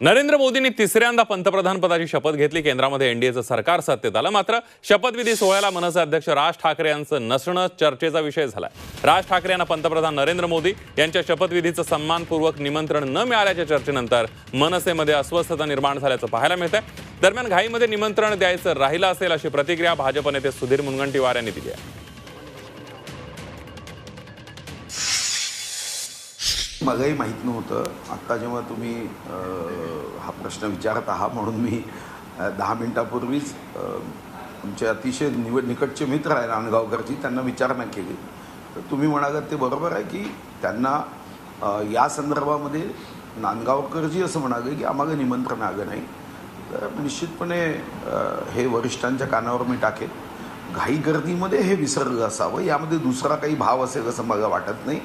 नरेंद्र मोदींनी तिसऱ्यांदा पंतप्रधान पदाची शपथ घेतली. केंद्रामध्ये एनडीएचं सरकार सत्तेत आलं. मात्र शपथविधी सोहळ्याला मनसे अध्यक्ष राज ठाकरे यांचं नसणं चर्चेचा विषय झालाय. राज ठाकरे यांना पंतप्रधान नरेंद्र मोदी यांच्या शपथविधीचं सन्मानपूर्वक निमंत्रण न मिळाल्याच्या चर्चेनंतर मनसेमध्ये अस्वस्थता निर्माण झाल्याचं पाहायला मिळतंय. दरम्यान घाईमध्ये निमंत्रण द्यायचं राहिलं असेल अशी प्रतिक्रिया भाजप नेते सुधीर मुनगंटीवार यांनी दिली आहे. मलाही माहीत नव्हतं. आत्ता जेव्हा तुम्ही हा प्रश्न विचारत आहात म्हणून मी दहा मिनटापूर्वीच तुमचे अतिशय निवड निकटचे मित्र आहे रानगावकरची त्यांना विचारणा केली. तर तुम्ही म्हणालात ते बरोबर आहे की त्यांना या संदर्भामध्ये नांदगावकरजी असं म्हणाले की आम्हाला निमंत्रण आलं नाही. तर निश्चितपणे हे वरिष्ठांच्या कानावर मी टाकेन. घाई गर्दीमध्ये हे विसर्ग असावं यामध्ये दुसरा काही भाव असेल असं मला वाटत नाही.